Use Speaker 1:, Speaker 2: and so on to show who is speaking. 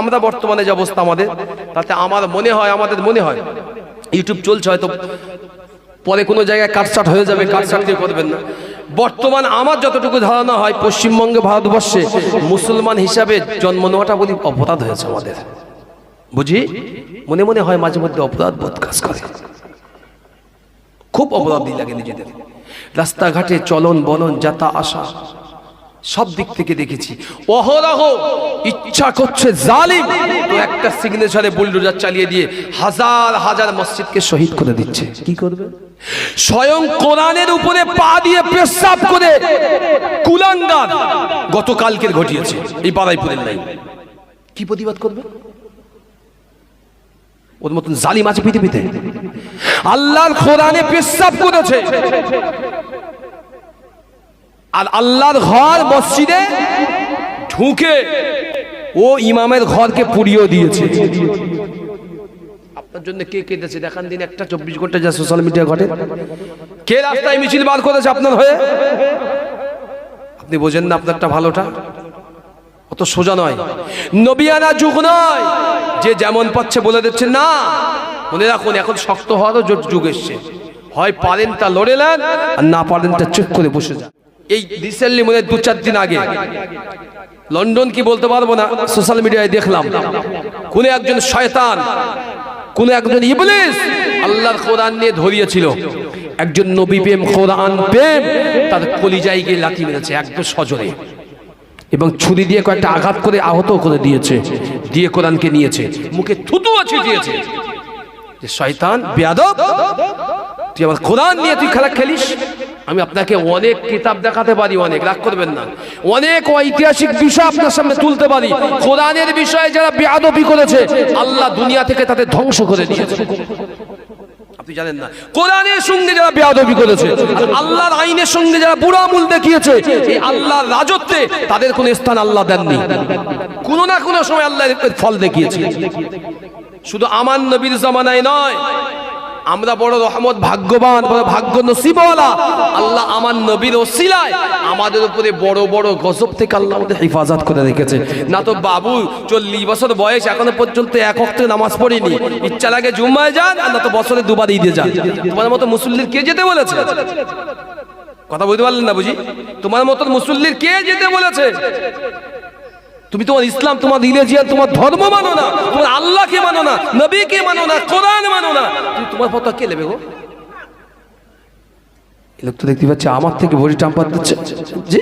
Speaker 1: আমরা বর্তমানে যে অবস্থা আমাদের, তাতে আমার মনে হয়, আমাদের মনে হয় ইউটিউব চলছে হয়তো, পরে কোনো জায়গায় কাটসাট হয়ে যাবে কাটসাট দিয়ে করবেন না। বর্তমান আমার যতটুকু ধারণা হয়, পশ্চিমবঙ্গে, ভারতবর্ষে মুসলমান হিসাবে জন্ম নেওয়াটা বলি অপরাধ হয়েছে আমাদের। বুঝি? মনে মনে হয় মাঝে মধ্যে অপরাধ বোধ কাজ করে। খুব অপরাধী লাগে নিজেদের। রাস্তাঘাটে চলন বলন, যাতা আসা সব দিক থেকে দেখেছি। অহরহ ইচ্ছা করছে জালিম। তো একটা সিগনেচারে বুলডোজার চালিয়ে দিয়ে হাজার হাজার মসজিদকে শহীদ করে দিচ্ছে। কি করবে? স্বয়ং কোরআনের উপরে পা দিয়ে পেশাব করে কুলাঙ্গার গতকালকের ঘটিয়েছে। এই বারাইপুরের লাইন কি প্রতিবাদ করবে? ওর মতন জালিম আছে পৃথিবীতে। আল্লাহর কোরআনে পেশাব করেছে। আর আল্লাহর ঘর মসজিদে ঢুকে ও ইমামের ঘরকে পুড়িয়ে দিয়েছে। আপনার জন্য কে কেঁদেছে? দেখান দিন, একটা চব্বিশ ঘণ্টা যা সোশ্যাল মিডিয়া ঘটে। কে রাস্তায় মিছিল বার করেছে আপনার হয়ে? আপনি বোঝেন না আপনারটা ভালোটা? অত সোজা নয়। নবিয়ানা যুগ নয়। যে যেমন পাচ্ছে বলে দিচ্ছে, না। মনে রাখুন, এখন শক্ত হওয়ারও যুগ- যুগ এসছে। হয় পারেন তা লড়ে আর না পারেন তা চুপ করে বসে যান। এই রিসেন্টলি মনে দু চার দিন আগে লন্ডন কি বলতে পারব না সোশ্যাল মিডিয়ায় দেখলাম। কোন একজন শয়তান, কোন একজন ইবলিস আল্লাহর কোরআন নিয়ে ধরিয়েছিল। একজন নবী প্রেম, কোরআন প্রেম, তার কলিজায় গিয়ে লাথি মেরেছে একদম সজরে। এবং ছুরি দিয়ে কয়েকটা আঘাত করে আহত করে দিয়েছে, দিয়ে কোরআনকে নিয়েছে, মুখে থুতু থুতুও ছিটিয়েছে যে শয়তান, বেয়াদব, তুই আমার কোরআন নিয়ে তুই খেলা খেলিস। আমি আপনাকে অনেক কিতাব দেখাতে পারি, অনেক, রাগ করবেন না। অনেক ঐতিহাসিক বিষয় আপনার সামনে তুলতে পারি। কোরআনের বিষয়ে যারা বেয়াদবি করেছে, আল্লাহ দুনিয়া থেকে তাদের ধ্বংস করে দিয়েছে। আপনি জানেন না। কোরআনের সঙ্গে যারা বেয়াদবি করেছে আল্লাহর আইনের সঙ্গে যারা বুড়া আমুল দেখিয়েছে আল্লাহর রাজত্বে তাদের কোনো স্থান আল্লাহ দেননি। কোনো না কোনো সময় আল্লাহ ফল দেখিয়েছে। শুধু আমার নবীর জামানায় নয়, আমরা বড় রহমত, ভাগ্যবান, বড় ভাগ্য নসিবওয়ালা। আল্লাহ আমার নবীর ওসিলায় আমাদের উপরে বড় বড় গজব থেকে আল্লাহ আমাদের হেফাজত করে রেখেছে। না তো বাবু, চল্লিশ বছর বয়স, এখনও পর্যন্ত এক অক্টে নামাজ পড়িনি। ইচ্ছা লাগে জুম্মায় যান, আর না তো বছরে দুবার ঈদে যান। তোমার মতো মুসল্লির কে যেতে বলেছে? কথা বলতে পারলেন না বুঝি? তোমার মতো মুসল্লির কে যেতে বলেছে? তুমি তোমার ইসলাম, তোমার রিলিজিয়ান তোমার ধর্ম মানো না, তোমার আল্লাহকে মানো না, নবীকে মানো না, কোরআন মানো না। তুমি তোমার ফটো কে নেবে গো? লোক তো দেখতে পাচ্ছে আমার থেকে ভরি টাম্পার দিচ্ছে। জি?